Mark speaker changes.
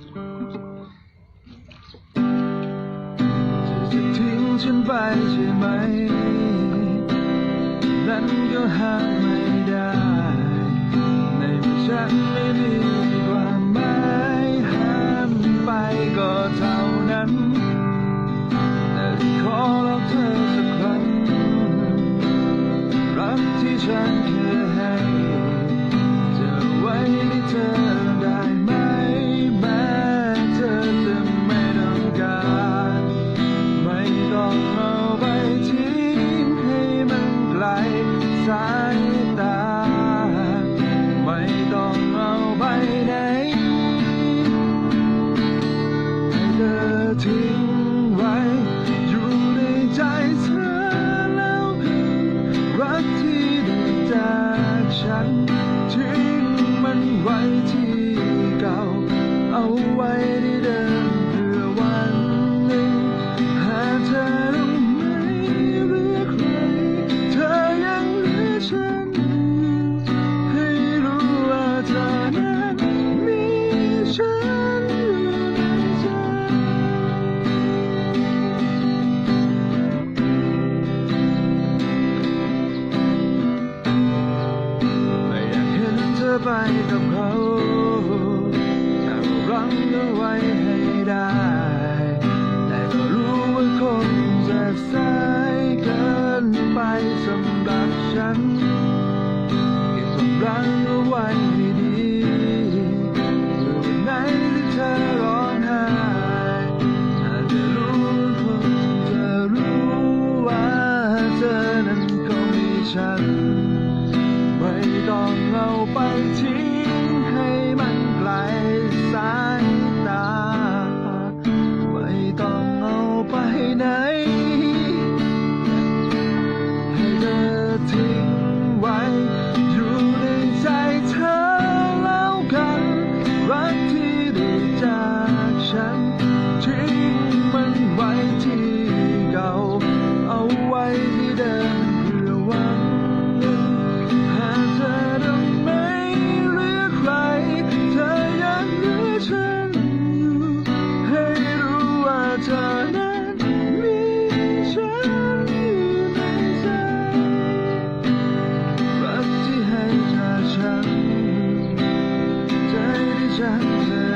Speaker 1: เธจะทิ้งฉันไปใช่ไหม นั้นก็ห้ามไม่ได้ ในเมื่อฉันไม่มีความหมายห้ามไปก็เท่านั้น แต่ขอรักเธอสักครั้งรักที่ฉัน ทิ้งไว้ อยู่ในใจเธอแล้วกันรักที่ได้จฉัน ทิ้งมันไว้ที่เก่าเอาไว้ ธอไปกับเขาแต่รั้งเอาไว้ให้ได้ แต่ก็รู้ว่าคงจะสายเกินไปสำหรับฉัน 我背弃 just